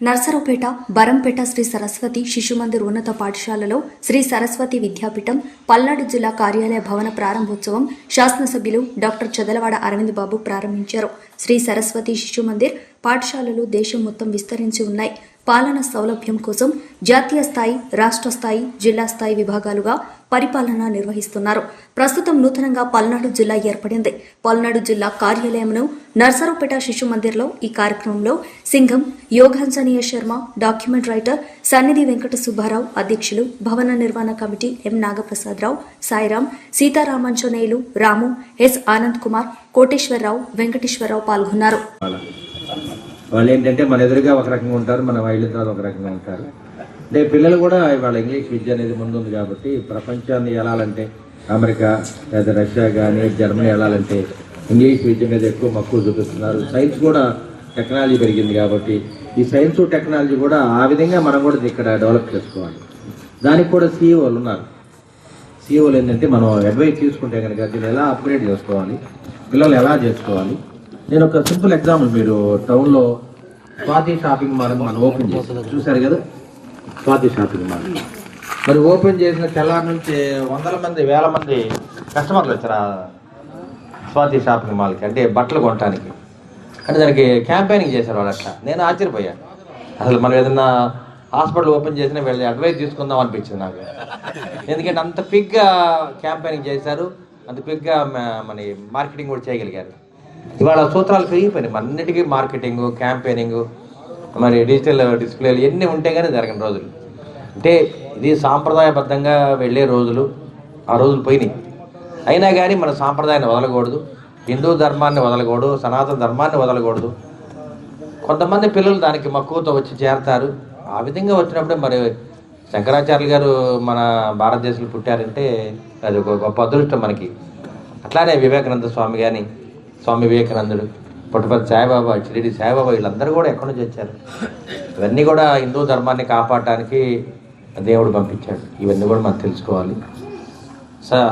నర్సరావుపేట బరంపేట శ్రీ సరస్వతి శిశు మందిర్ ఉన్నత పాఠశాలలో శ్రీ సరస్వతి విద్యాపీఠం పల్నాడు జిల్లా కార్యాలయ భవన ప్రారంభోత్సవం శాసనసభ్యులు డాక్టర్ చదలవాడ అరవింద్ బాబు ప్రారంభించారు. శ్రీ సరస్వతి శిశు మందిర్ పాఠశాలలు దేశం మొత్తం విస్తరించి ఉన్నాయి. పాలన సౌలభ్యం కోసం జాతీయ స్థాయి రాష్ట్ర స్థాయి జిల్లా స్థాయి విభాగాలుగా పరిపాలన నిర్వహిస్తున్నారు. ప్రస్తుతం నూతనంగా పల్నాడు జిల్లా ఏర్పడింది. పల్నాడు జిల్లా కార్యాలయంను నర్సరావుపేట శిశు మందిర్లో ఈ కార్యక్రమంలో సింఘం యోగాంజనీయ శర్మ డాక్యుమెంట్ రైటర్ సన్నిధి వెంకట సుబ్బారావు అధ్యక్షులు భవన నిర్వహణ committee M Nagaprasadarao Sairam Seetharamanjaneyulu Ramu S Anand Kumar Koteswararao Venkateswararao పాల్గొన్నారు. వాళ్ళు ఏంటంటే మన ఎదురుగా ఒక రకంగా ఉంటారు మన వైళ్ళ తర్వాత ఒక రకంగా ఉంటారు. అంటే పిల్లలు కూడా వాళ్ళ ఇంగ్లీష్ విద్య అనేది ముందుంది కాబట్టి ప్రపంచాన్ని వెళ్ళాలంటే అమెరికా లేదా రష్యా కానీ జర్మనీ వెళ్ళాలంటే ఇంగ్లీష్ విద్య మీద ఎక్కువ మక్కువ చూపిస్తున్నారు. సైన్స్ కూడా టెక్నాలజీ పెరిగింది కాబట్టి ఈ సైన్స్ టెక్నాలజీ కూడా ఆ విధంగా మనం కూడా ఇక్కడ డెవలప్ చేసుకోవాలి. దానికి కూడా సీఈఓలు ఉన్నారు. సీఈఓలు ఏంటంటే మనం అడ్వైస్ తీసుకుంటే కనుక దీన్ని ఎలా అప్గ్రేడ్ చేసుకోవాలి పిల్లలు ఎలా చేసుకోవాలి నేను ఒక సింపుల్ ఎగ్జాంపుల్ మీరు టౌన్లో స్వాతి షాపింగ్ మాల్ మనం ఓపెన్ చేసాం చూసారు కదా? Swathi shopping mall. మరి ఓపెన్ చేసిన తెల్లారి నుంచి వందల మంది వేల మంది కస్టమర్లు వచ్చారు ఆ స్వాతి షాపింగ్ మాల్కి అంటే బట్టలు కొనడానికి అంటే దానికి క్యాంపెయినింగ్ చేశారు వాళ్ళు అట్లా. నేను ఆశ్చర్యపోయాను అసలు మనం ఏదన్నా హాస్పిటల్ ఓపెన్ చేసినా వెళ్ళి అడ్వైజ్ తీసుకుందాం అనిపించింది నాకు. ఎందుకంటే అంత పిగ్గా క్యాంపెయినింగ్ చేశారు. అంత పిగ్గా మన మార్కెటింగ్ కూడా చేయగలిగారు. ఇవాళ సూత్రాలు పెరిగిపోయినాయి. అన్నిటికీ మార్కెటింగ్ క్యాంపెయినింగ్ మరి డిజిటల్ డిస్ప్లేలు ఎన్ని ఉంటే కానీ జరగని రోజులు. అంటే ఇది సాంప్రదాయబద్ధంగా వెళ్ళే రోజులు ఆ రోజులు పోయినాయి. అయినా కానీ మన సాంప్రదాయాన్ని వదలకూడదు. హిందూ ధర్మాన్ని వదలకూడదు సనాతన ధర్మాన్ని వదలకూడదు. కొంతమంది పిల్లలు దానికి మక్కువతో వచ్చి చేరతారు. ఆ విధంగా వచ్చినప్పుడే మరి శంకరాచార్యులు గారు మన భారతదేశంలో పుట్టారంటే అది ఒక గొప్ప అదృష్టం మనకి. అట్లానే వివేకానంద స్వామి కానీ స్వామి వివేకానందుడు పుట్టపర్తి సాయిబాబా చిరిడి సాయిబాబా వీళ్ళందరూ కూడా ఎక్కడి నుంచి వచ్చారు? ఇవన్నీ కూడా హిందూ ధర్మాన్ని కాపాడటానికి దేవుడు పంపించాడు. ఇవన్నీ కూడా మనం తెలుసుకోవాలి. స